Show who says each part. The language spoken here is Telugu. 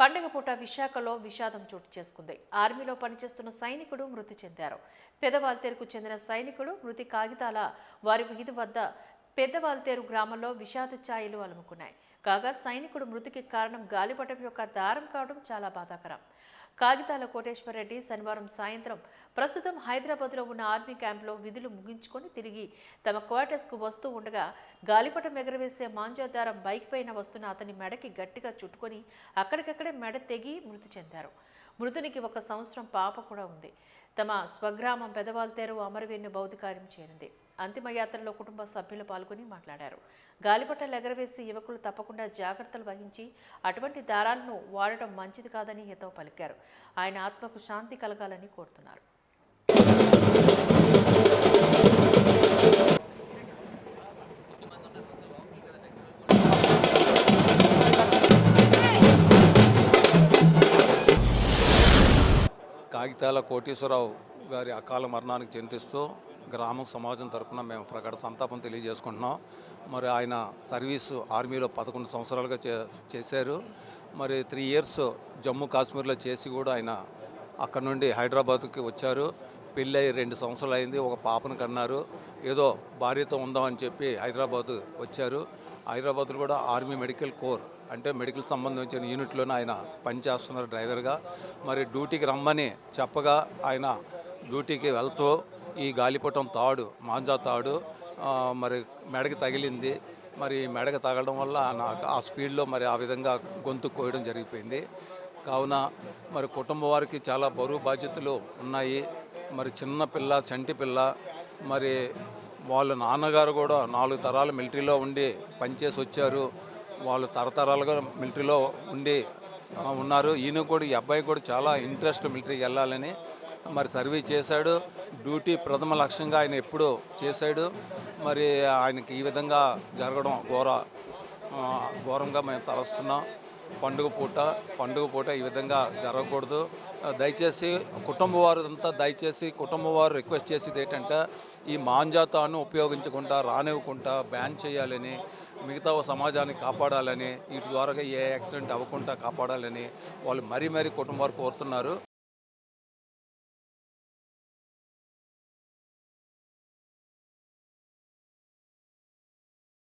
Speaker 1: పండుగ పూట విశాఖలో విషాదం చోటు చేసుకుంది. ఆర్మీలో పనిచేస్తున్న సైనికుడు మృతి చెందారు. పెదవాల్తేరుకు చెందిన సైనికుడు మృతి కాగితాల వారి వీధి వద్ద పెద్దవాల్తేరు గ్రామంలో విషాద ఛాయలు అలుముకున్నాయి. కాగా సైనికుడు మృతికి కారణం గాలిపటం యొక్క దారం కావడం చాలా బాధాకరం. కాగితాల కోటేశ్వరరెడ్డి శనివారం సాయంత్రం ప్రస్తుతం హైదరాబాద్లో ఉన్న ఆర్మీ క్యాంప్లో విధులు ముగించుకొని తిరిగి తమ క్వార్టర్స్కు వస్తూ ఉండగా గాలిపటం ఎగరవేసే మాంజాదారం బైక్ పైన వస్తున్న అతని మెడకి గట్టిగా చుట్టుకొని అక్కడికక్కడే మెడ తెగి మృతి చెందారు. మృతునికి ఒక సంవత్సరం పాప కూడా ఉంది. తమ స్వగ్రామం పెదవాల్తేరు అమరవీరుని భౌతికార్యం చేరింది. అంతిమయాత్రలో కుటుంబ సభ్యులు పాల్గొని మాట్లాడారు. గాలిపటాలు ఎగరవేసి యువకులు తప్పకుండా జాగ్రత్తలు వహించి అటువంటి దారాలను వాడటం మంచిది కాదని హితవు పలికారు. ఆయన ఆత్మకు శాంతి కలగాలని కోరుతున్నారు.
Speaker 2: కాగితాల కోటేశ్వరరావు గారి అకాల మరణానికి చింతిస్తూ గ్రామం సమాజం తరపున మేము ప్రకట సంతాపం తెలియజేసుకుంటున్నాం. మరి ఆయన సర్వీసు ఆర్మీలో పదకొండు సంవత్సరాలుగా చే చేశారు. మరి త్రీ ఇయర్స్ జమ్మూ కాశ్మీర్లో చేసి కూడా ఆయన అక్కడ నుండి హైదరాబాద్కి వచ్చారు. పెళ్ళి అయ్యి రెండు సంవత్సరాలు అయింది. ఒక పాపను కన్నారు. ఏదో భార్యతో ఉందామని చెప్పి హైదరాబాద్ వచ్చారు. హైదరాబాద్లో కూడా ఆర్మీ మెడికల్ కోర్ అంటే మెడికల్ సంబంధించిన యూనిట్లోనే ఆయన పనిచేస్తున్నారు డ్రైవర్గా. మరి డ్యూటీకి రమ్మని చెప్పగా ఆయన డ్యూటీకి వెళ్తూ ఈ గాలిపటం తాడు మాంజా తాడు మరి మెడకి తగిలింది. మరి మెడకి తగలడం వల్ల నాకు ఆ స్పీడ్లో మరి ఆ విధంగా గొంతు కోయడం జరిగిపోయింది. కావున మరి కుటుంబం వారికి చాలా బరువు బాధ్యతలు ఉన్నాయి. మరి చిన్న పిల్ల చంటి పిల్ల మరి వాళ్ళ నాన్నగారు కూడా నాలుగు తరాలు మిలిటరీలో ఉండి పనిచేసి వచ్చారు. వాళ్ళు తరతరాలుగా మిలిటరీలో ఉండి ఉన్నారు. ఈయన కూడా ఈ అబ్బాయి కూడా చాలా ఇంట్రెస్ట్ మిలిటరీకి వెళ్ళాలని మరి సర్వీస్ చేశాడు. డ్యూటీ ప్రథమ లక్ష్యంగా ఆయన ఎప్పుడూ చేశాడు. మరి ఆయనకి ఈ విధంగా జరగడం ఘోర ఘోరంగా మేము తలస్తున్నాం. పండుగ పూట పండుగ పూట ఈ విధంగా జరగకూడదు. దయచేసి కుటుంబ వారు అంతా దయచేసి కుటుంబ వారు రిక్వెస్ట్ చేసేది ఏంటంటే ఈ మాంజాతాను ఉపయోగించకుండా రానివ్వకుండా బ్యాన్ చేయాలని మిగతా సమాజాన్ని కాపాడాలని వీటి ద్వారా ఏ యాక్సిడెంట్ అవ్వకుండా కాపాడాలని వాళ్ళు మరీ మరీ కుటుంబ వారు కోరుతున్నారు.